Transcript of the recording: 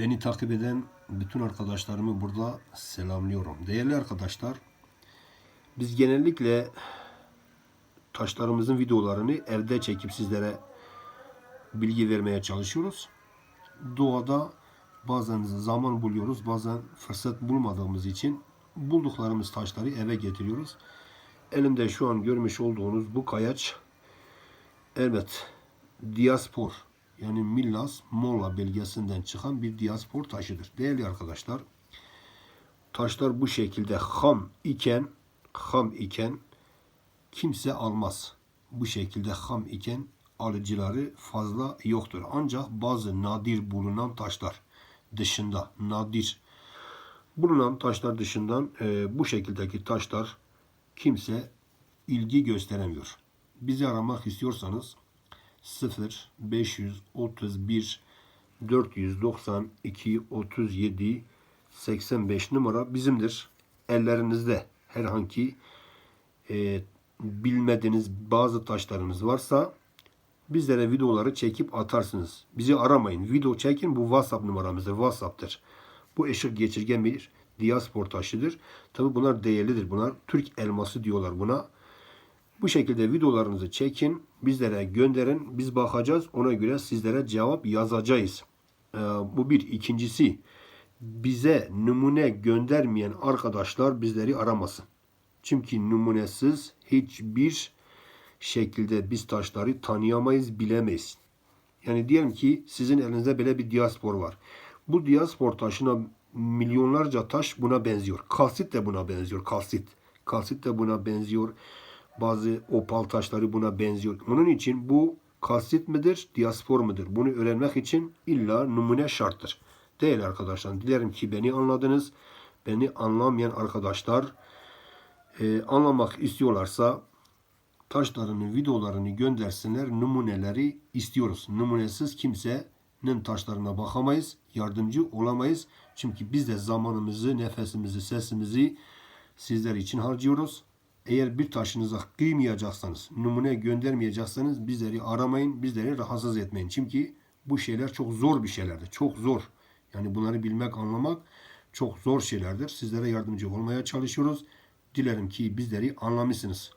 Beni takip eden bütün arkadaşlarımı burada selamlıyorum. Değerli arkadaşlar, biz genellikle taşlarımızın videolarını evde çekip sizlere bilgi vermeye çalışıyoruz. Doğada bazen zaman buluyoruz, bazen fırsat bulmadığımız için bulduklarımız taşları eve getiriyoruz. Elimde şu an görmüş olduğunuz bu kayaç evet diaspor yani Millas Molla belgesinden çıkan bir diaspor taşıdır. Değerli arkadaşlar taşlar bu şekilde ham iken ham iken kimse almaz. Bu şekilde ham iken alıcıları fazla yoktur. Ancak bazı nadir bulunan taşlar dışında nadir bulunan taşlar dışından e, bu şekildeki taşlar kimse ilgi gösteremiyor. Bizi aramak istiyorsanız 0 531 492 37 85 numara bizimdir. Ellerinizde herhangi e, bilmediğiniz bazı taşlarınız varsa bizlere videoları çekip atarsınız. Bizi aramayın. Video çekin. Bu WhatsApp numaramızdır. WhatsApp'tır. Bu ışık geçirgen bir diaspor taşıdır. Tabi bunlar değerlidir. Bunlar Türk elması diyorlar buna. Bu şekilde videolarınızı çekin. Bizlere gönderin. Biz bakacağız. Ona göre sizlere cevap yazacağız. Ee, bu bir. ikincisi bize numune göndermeyen arkadaşlar bizleri aramasın. Çünkü numunesiz hiçbir şekilde biz taşları tanıyamayız, bilemeyiz. Yani diyelim ki sizin elinizde böyle bir diaspor var. Bu diaspor taşına milyonlarca taş buna benziyor. Kalsit de buna benziyor. Kalsit. Kalsit de buna benziyor. Bazı opal taşları buna benziyor. Onun için bu kalsit midir, diaspor mudur? Bunu öğrenmek için illa numune şarttır. Değil arkadaşlar. Dilerim ki beni anladınız. Beni anlamayan arkadaşlar e, anlamak istiyorlarsa taşlarını, videolarını göndersinler. Numuneleri istiyoruz. Numunesiz kimsenin taşlarına bakamayız. Yardımcı olamayız. Çünkü biz de zamanımızı, nefesimizi, sesimizi sizler için harcıyoruz. Eğer bir taşınıza kıymayacaksanız, numune göndermeyecekseniz bizleri aramayın, bizleri rahatsız etmeyin. Çünkü bu şeyler çok zor bir şeylerdir. Çok zor. Yani bunları bilmek, anlamak çok zor şeylerdir. Sizlere yardımcı olmaya çalışıyoruz. Dilerim ki bizleri anlamışsınız.